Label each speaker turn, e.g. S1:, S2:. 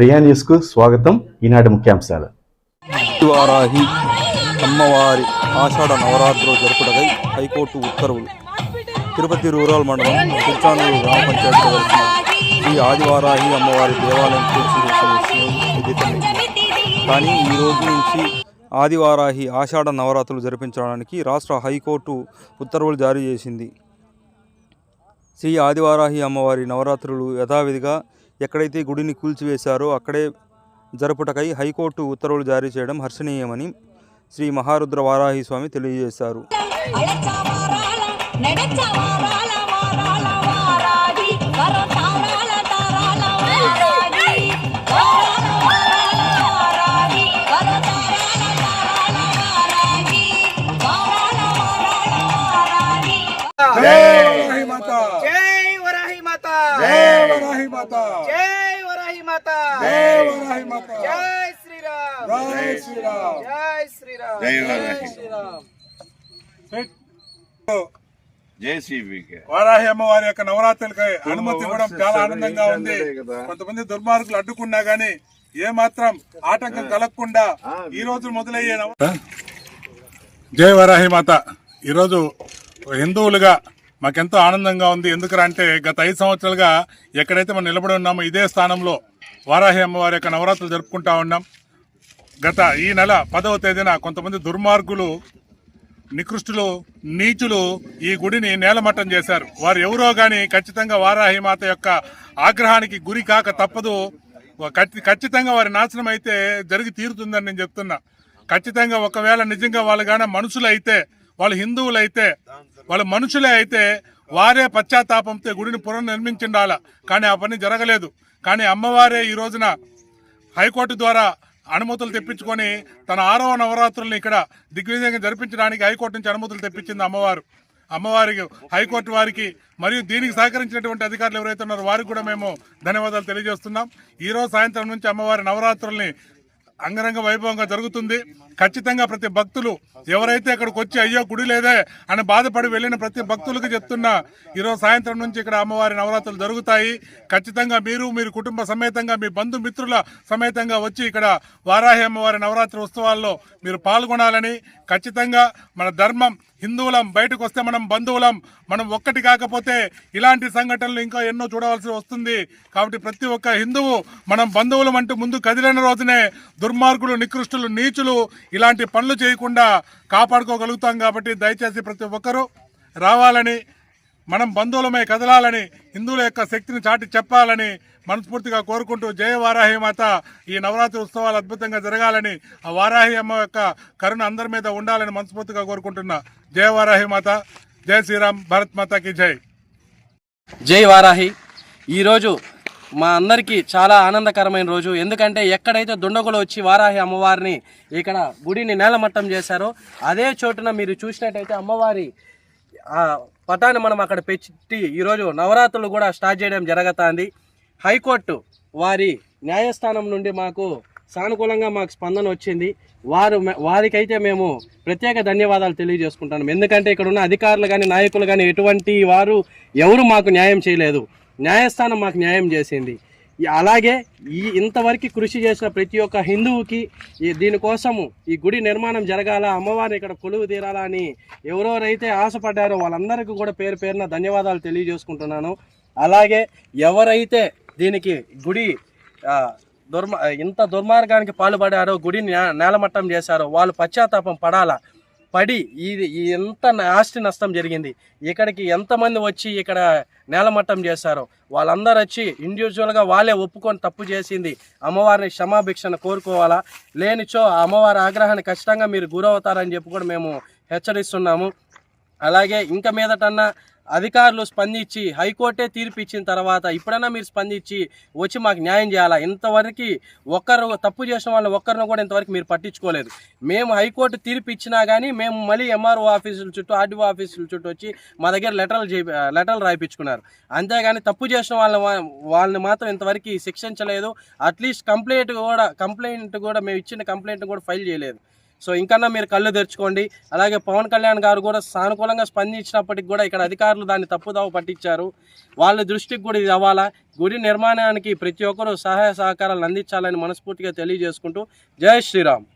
S1: ప్రియా న్యూస్కు స్వాగతం. ఈనాటి ముఖ్యాంశాలు.
S2: వారాహి అమ్మవారి ఆషాఢ నవరాత్రులు జరుపుటకై హైకోర్టు ఉత్తర్వులు. తిరుపతి రూరల్ మండలం తిరుచానూరు గ్రామ పంచాయతీ వెళ్తున్న ఈ ఆదివారాహి అమ్మవారి దేవాలయం కూల్చివేసిన విషయం విదితమే. కానీ ఈ రోజు నుంచి ఆదివారాహి ఆషాఢ నవరాత్రులు జరిపించడానికి రాష్ట్ర హైకోర్టు ఉత్తర్వులు జారీ చేసింది. శ్రీ ఆదివారాహి అమ్మవారి నవరాత్రులు యథావిధిగా ఎక్కడైతే గుడిని కూల్చివేశారో అక్కడే జరుపుటకై హైకోర్టు ఉత్తర్వులు జారీ చేయడం హర్షణీయమని శ్రీ మహారుద్ర వారాహి స్వామి తెలియజేశారు.
S3: జై వరాహి మాత.
S4: జై వరాహి మాత.
S3: జై వరాహి మాత.
S4: జై వరాహి మాత.
S3: జై శ్రీరామ్.
S4: జై శ్రీరామ్.
S3: జై శ్రీరామ్.
S5: జై వరాహి.
S3: శ్రీరామ్.
S4: వారాహి అమ్మవారి యొక్క నవరాత్రులకి అనుమతి ఇవ్వడం చాలా ఆనందంగా ఉంది. కొంతమంది దుర్మార్గులు అడ్డుకున్నా గానీ ఏ మాత్రం ఆటంకం కలగకుండా ఈ రోజు మొదలయ్యే నవ- జై వరాహి మాత. ఈరోజు హిందువులుగా మాకెంతో ఆనందంగా ఉంది. ఎందుకురా అంటే గత ఐదు సంవత్సరాలుగా ఎక్కడైతే మనం నిలబడి ఉన్నామో ఇదే స్థానంలో వారాహి అమ్మవారి యొక్క నవరాత్రులు జరుపుకుంటా ఉన్నాం. గత ఈ నెల పదవ తేదీన కొంతమంది దుర్మార్గులు నికృష్టులు నీచులు ఈ గుడిని నేలమట్టం చేశారు. వారు ఎవరో కానీ ఖచ్చితంగా వారాహిమాత యొక్క ఆగ్రహానికి గురి కాక తప్పదు. ఖచ్చితంగా వారి నాశనం అయితే జరిగి తీరుతుందని నేను చెప్తున్నా. ఖచ్చితంగా ఒకవేళ నిజంగా వాళ్ళు కానీ మనుషులు అయితే వాళ్ళు హిందువులైతే వాళ్ళ వాళ్ళు మనుషులే అయితే వారే పశ్చాత్తాపంతో గుడిని పునర్నిర్మించిండాల. కానీ ఆ పని జరగలేదు. కానీ అమ్మవారే ఈ రోజున హైకోర్టు ద్వారా అనుమతులు తెప్పించుకొని తన ఆరవ నవరాత్రులను ఇక్కడ దిగ్విజయంగా జరిపించడానికి హైకోర్టు నుంచి అనుమతులు తెప్పించింది అమ్మవారు. అమ్మవారికి హైకోర్టు వారికి మరియు దీనికి సహకరించినటువంటి అధికారులు ఎవరైతే ఉన్నారో వారికి కూడా మేము ధన్యవాదాలు తెలియజేస్తున్నాం. ఈరోజు సాయంత్రం నుంచి అమ్మవారి నవరాత్రుల్ని అంగరంగ వైభవంగా జరుగుతుంది. ఖచ్చితంగా ప్రతి భక్తులు ఎవరైతే అక్కడికి వచ్చి అయ్యో గుడి లేదే అని బాధపడి వెళ్ళిన ప్రతి భక్తులకు చెప్తున్నా ఈరోజు సాయంత్రం నుంచి ఇక్కడ అమ్మవారి నవరాత్రులు జరుగుతాయి. ఖచ్చితంగా మీరు మీరు కుటుంబ సమేతంగా మీ బంధుమిత్రుల సమేతంగా వచ్చి ఇక్కడ వారాహి అమ్మవారి నవరాత్రి ఉత్సవాల్లో మీరు పాల్గొనాలని ఖచ్చితంగా మన ధర్మం హిందువులం బయటకు వస్తే మనం బంధువులం మనం ఒక్కటి కాకపోతే ఇలాంటి సంఘటనలు ఇంకా ఎన్నో చూడవలసి వస్తుంది. కాబట్టి ప్రతి ఒక్క హిందువు మనం బంధువులం అంటూ ముందు కదిలిన రోజునే దుర్మార్గులు నికృష్టులు నీచులు ఇలాంటి పనులు చేయకుండా కాపాడుకోగలుగుతాం కాబట్టి దయచేసి ప్రతి ఒక్కరూ రావాలని మనం బంధువులమై కదలాలని హిందువుల యొక్క శక్తిని చాటి చెప్పాలని మనస్ఫూర్తిగా కోరుకుంటూ జయ వారాహి మాత ఈ నవరాత్రి ఉత్సవాలు అద్భుతంగా జరగాలని ఆ వారాహి అమ్మ యొక్క కరుణ అందరి మీద ఉండాలని మనస్ఫూర్తిగా కోరుకుంటున్నా. జయ వారాహి మాత జయ శ్రీరామ్ భారత్ మాతకి జై.
S6: జై వారాహి. ఈరోజు మా అందరికీ చాలా ఆనందకరమైన రోజు. ఎందుకంటే ఎక్కడైతే దుండగులు వచ్చి వారాహి అమ్మవారిని ఇక్కడ గుడిని నేలమట్టం చేశారో అదే చోటున మీరు చూసినట్టయితే అమ్మవారి పటాన్ని మనం అక్కడ పెట్టి ఈరోజు నవరాత్రులు కూడా స్టార్ట్ చేయడం జరుగుతుంది. హైకోర్టు వారి న్యాయస్థానం నుండి మాకు సానుకూలంగా మాకు స్పందన వచ్చింది. వారు వారికైతే మేము ప్రత్యేక ధన్యవాదాలు తెలియజేసుకుంటాం ఎందుకంటే ఇక్కడ ఉన్న అధికారులు కానీ నాయకులు కానీ ఎటువంటి వారు ఎవరు మాకు న్యాయం చేయలేదు. న్యాయస్థానం మాకు న్యాయం చేసింది. అలాగే ఈ ఇంతవరకు కృషి చేసిన ప్రతి ఒక్క హిందువుకి ఈ దీనికోసము ఈ గుడి నిర్మాణం జరగాల అమ్మవారిని ఇక్కడ కొలువు తీరాలా అని ఎవరెవరైతే ఆశపడ్డారో వాళ్ళందరికీ కూడా పేరు పేరున ధన్యవాదాలు తెలియజేసుకుంటున్నాను. అలాగే ఎవరైతే దీనికి గుడి దుర్మ ఇంత దుర్మార్గానికి పాల్పడారో గుడిని నేలమట్టం చేశారో వాళ్ళు పశ్చాత్తాపం పడాలా పడి ఇది ఎంత ఆస్తి నష్టం జరిగింది. ఇక్కడికి ఎంతమంది వచ్చి ఇక్కడ నేలమట్టం చేశారో వాళ్ళందరూ వచ్చి ఇండివిజువల్గా వాళ్ళే ఒప్పుకొని తప్పు చేసింది. అమ్మవారిని క్షమాభిక్షణ కోరుకోవాలా? లేనిచో ఆ అమ్మవారి ఆగ్రహాన్ని ఖచ్చితంగా మీరు గురవుతారని చెప్పి కూడా మేము హెచ్చరిస్తున్నాము. అలాగే ఇంకా మీదటన్నా అధికారులు స్పందించి హైకోర్టే తీర్పు ఇచ్చిన తర్వాత ఇప్పుడైనా మీరు స్పందించి వచ్చి మాకు న్యాయం చేయాలా? ఇంతవరకు ఒక్కరు తప్పు చేసిన వాళ్ళని ఒక్కరిని కూడా ఇంతవరకు మీరు పట్టించుకోలేదు. మేము హైకోర్టు తీర్పు ఇచ్చినా కానీ మేము మళ్ళీ ఎంఆర్ఓ ఆఫీసుల చుట్టూ ఆర్డీఓ ఆఫీసుల చుట్టూ వచ్చి మా దగ్గర లెటర్లు చే లెటర్లు రాయిపించుకున్నారు. అంతేగాని తప్పు చేసిన వాళ్ళని వాళ్ళని మాత్రం ఇంతవరకు శిక్షించలేదు. అట్లీస్ట్ కంప్లైంట్ కూడా కంప్లైంట్ కూడా మేము ఇచ్చిన కంప్లైంట్ కూడా ఫైల్ చేయలేదు. సో ఇంకన్నా మీరు కళ్ళు తెరుచుకోండి. అలాగే పవన్ కళ్యాణ్ గారు కూడా సానుకూలంగా స్పందించినప్పటికి కూడా ఇక్కడ అధికారులు దాన్ని తప్పుదావ పట్టించారు. వాళ్ళ దృష్టికి కూడా ఇది అవ్వాలా? గుడి నిర్మాణానికి ప్రతి ఒక్కరూ సహాయ సహకారాలు అందించాలని మనస్ఫూర్తిగా తెలియజేసుకుంటూ జై శ్రీరామ్.